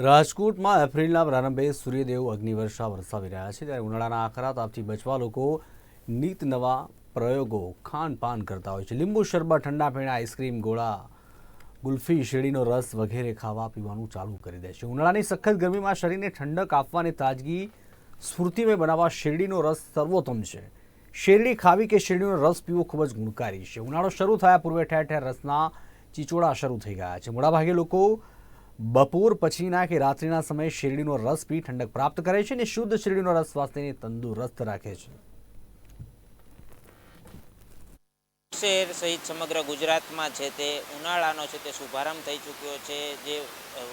રાજકોટમાં એપ્રિલના પ્રારંભે સૂર્યદેવ અગ્નિવર્ષા વરસાવી રહ્યા છે. ત્યારે ઉનાળાના આકરા તાપથી બચવા લોકો નીત નવા પ્રયોગો ખાનપાન કરતા હોય છે. લીંબુ શરબત, ઠંડા પીણા, આઈસ્ક્રીમ, ગોળા, ગુલ્ફી, શેરડીનો રસ વગેરે ખાવા પીવાનું ચાલુ કરી દે છે. ઉનાળાની સખત ગરમીમાં શરીરને ઠંડક આપવાની તાજગી સ્ફૂર્તિમય બનાવવા શેરડીનો રસ સર્વોત્તમ છે. શેરડી ખાવી કે શેરડીનો રસ પીવો ખૂબ જ ગુણકારી છે. ઉનાળો શરૂ થયા પૂર્વે ઠેર ઠેર રસના ચીચોડા શરૂ થઈ ગયા છે. મોટાભાગે લોકો બપોર પછીના કે રાત્રિના સમયે શેરડીનો રસ પી ઠંડક પ્રાપ્ત કરે છે અને શુદ્ધ શેરડીનો રસ સ્વાસ્થ્યને તંદુરસ્ત રાખે છે. શહેર સહિત સમગ્ર ગુજરાતમાં છે તે ઉનાળાનો છે તે શુભારંભ થઈ ચૂક્યો છે, જે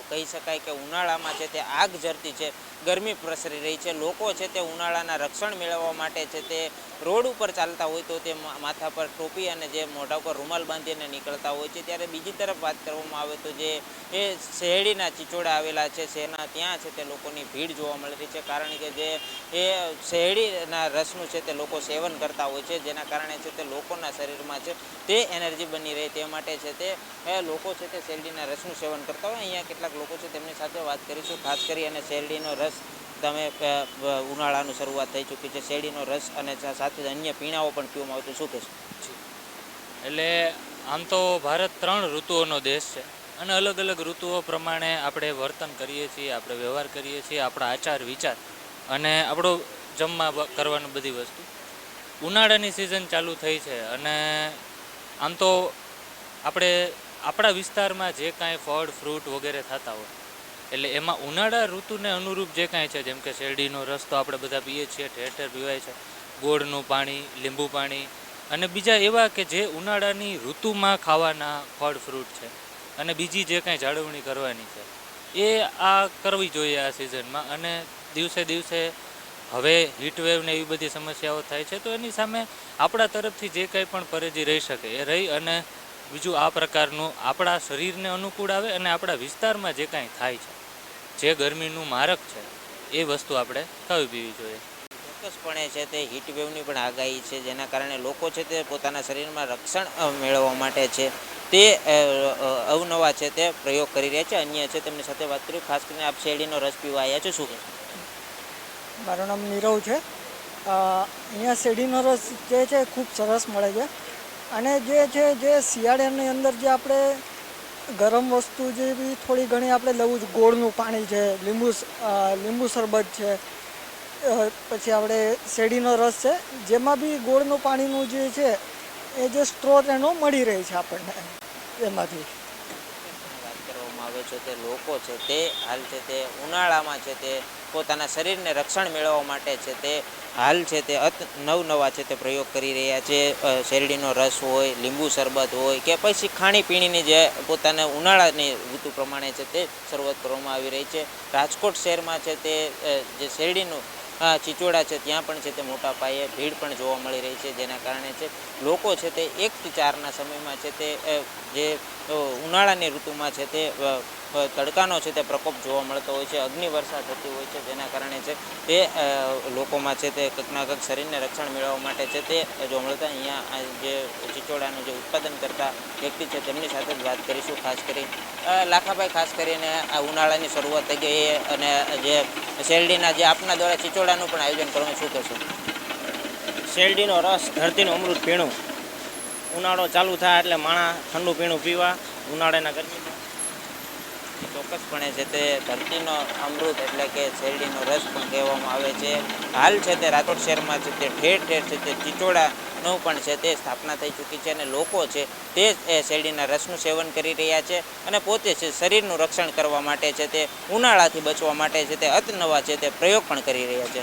કહી શકાય કે ઉનાળામાં છે તે આગ ઝરતી છે, ગરમી પ્રસરી રહી છે, લોકો છે તે ઉનાળાના રક્ષણ મેળવવા માટે છે તે રોડ ઉપર ચાલતા હોય તો તે માથા પર ટોપી અને જે મોઢા પર રૂમાલ બાંધીને નીકળતા હોય છે. ત્યારે બીજી તરફ વાત કરવામાં આવે તો જે, એ શેરડીના ચીચોડા આવેલા છે શહેરના ત્યાં છે તે લોકોની ભીડ જોવા મળી રહી છે. કારણ કે જે, એ શેરડીના રસનું છે તે લોકો સેવન કરતા હોય છે, જેના કારણે છે તે લોકોના શરીરમાં છે તે એનર્જી બની રહે તે માટે છે તે લોકો છે તે શેરડીના રસનું સેવન કરતા હોય. અહીંયા કેટલાક લોકો છે તેમની સાથે વાત કરીશું. ખાસ કરી અને શેરડીનો રસ તમે ઉનાળાનું શરૂઆત થઈ ચૂકી છે. શેરડીનો રસ અને સાથે સાથે અન્ય પીણાઓ પણ પીવામાં આવતું શું કહેશો? એટલે આમ તો ભારત ત્રણ ઋતુઓનો દેશ છે અને અલગ અલગ ઋતુઓ પ્રમાણે આપણે વર્તન કરીએ છીએ, આપણે વ્યવહાર કરીએ છીએ, આપણા આચાર, વિચાર અને આપણો જમવા કરવાનું બધી વસ્તુ. ઉનાળાની સિઝન ચાલુ થઈ છે અને આમ તો આપણે આપણા વિસ્તારમાં જે કાંઈ ફળ, ફ્રૂટ વગેરે થતા હોય, એટલે એમાં ઉનાળા ઋતુને અનુરૂપ જે કાંઈ છે, જેમ કે શેરડીનો રસ તો આપણે બધા પીએ છીએ, ઠેર પીવાય છે, ગોળનું પાણી, લીંબુ પાણી, અને બીજા એવા કે જે ઉનાળાની ઋતુમાં ખાવાના ફળ, ફ્રૂટ છે, અને બીજી જે કાંઈ જાળવણી કરવાની છે, એ આ કરવી જોઈએ આ સિઝનમાં, અને દિવસે દિવસે હવે હીટવેવ ને એવી બધી સમસ્યાઓ થાય છે, તો એની સામે આપણા તરફથી જે કંઈ પણ પરેજી રહી શકે, એ રહી અને બીજું આ પ્રકારનું આપણા શરીરને અનુકૂળ આવે અને આપણા વિસ્તારમાં જે કાંઈ થાય છે જે ગરમીનું મારક છે એ વસ્તુ આપણે ખાવી પીવી જોઈએ. ચોક્કસપણે છે તે હીટ વેવની પણ આગાહી છે જેના કારણે લોકો છે તે પોતાના શરીરમાં રક્ષણ મેળવવા માટે છે. તે અવનવા છે તે પ્રયોગ કરી રહ્યા છે. અન્ય છે તેમની સાથે વાત કરી ખાસ કરીને આપ શેરડીનો રસ પીવા આવ્યા છો શું મારું નામ નીરવ છે. અહીંયા શેરડીનો રસ જે છે ખૂબ સરસ મળે છે. અને જે છે, જે શિયાળાની અંદર જે આપણે ગરમ વસ્તુ જે બી થોડી ઘણી આપણે લેવું ગોળનું પાણી છે, લીંબુ લીંબુ શરબત છે પછી આપણે શેરડીનો રસ છે, જેમાં બી ગોળનું પાણીનું જે છે, એ જે સ્ત્રોત એનો મળી રહે છે આપણને એમાંથી. આવે છે તે લોકો છે તે હાલ છે તે ઉનાળામાં છે તે પોતાના શરીરને રક્ષણ મેળવવા માટે છે તે હાલ છે તે અત નવનવા છે તે પ્રયોગ કરી રહ્યા છે. શેરડીનો રસ હોય, લીંબુ શરબત હોય કે પછી ખાણીપીણીની જે પોતાના ઉનાળાની ઋતુ પ્રમાણે છે તે શરૂઆત કરવામાં આવી રહી છે. રાજકોટ શહેરમાં છે તે જે શેરડીનું ચીચોડા છે, ત્યાં પણ છે તે મોટા પાયે ભીડ પણ જોવા મળી રહી છે, જેના કારણે છે લોકો છે તે એકથી ચારના સમયમાં છે તે જે ઉનાળાની ઋતુમાં છે તે તડકાનો છે તે પ્રકોપ જોવા મળતો હોય છે અગ્નિવર્ષા થતી હોય છે, જેના કારણે છે તે લોકોમાં છે તે કંઈકના કંઈક શરીરને રક્ષણ મેળવવા માટે છે તે જોવા મળતા. અહીંયા જે ચીચોડાનું જે ઉત્પાદન કરતા વ્યક્તિ છે તેમની સાથે જ વાત કરીશું, ખાસ કરી લાખાભાઈ, ખાસ કરીને આ ઉનાળાની શરૂઆત થઈ ગઈ અને જે શેરડીના જે આપના દ્વારા ચીચોડાનું પણ આયોજન કરવાનું શું? કહેશો શેરડીનો રસ ધરતીનું અમૃત પીણું ઉનાળો ચાલુ થાય એટલે માણા ઠંડુ પીણું પીવા ઉનાળાના ગરમીમાં. ચોક્કસપણે છે તે ધરતીનો અમૃત એટલે કે શેરડીનો રસ પણ કહેવામાં આવે છે. હાલ છે તે રાજકોટ શહેરમાં છે તે ઠેર ઠેર છે તે ચીચોડાનું પણ છે, તે સ્થાપના થઈ ચૂકી છે અને લોકો છે તે એ શેરડીના રસનું સેવન કરી રહ્યા છે અને પોતે છે શરીરનું રક્ષણ કરવા માટે છે, તે ઉનાળાથી બચવા માટે છે, તે અતનવા છે, તે પ્રયોગ પણ કરી રહ્યા છે.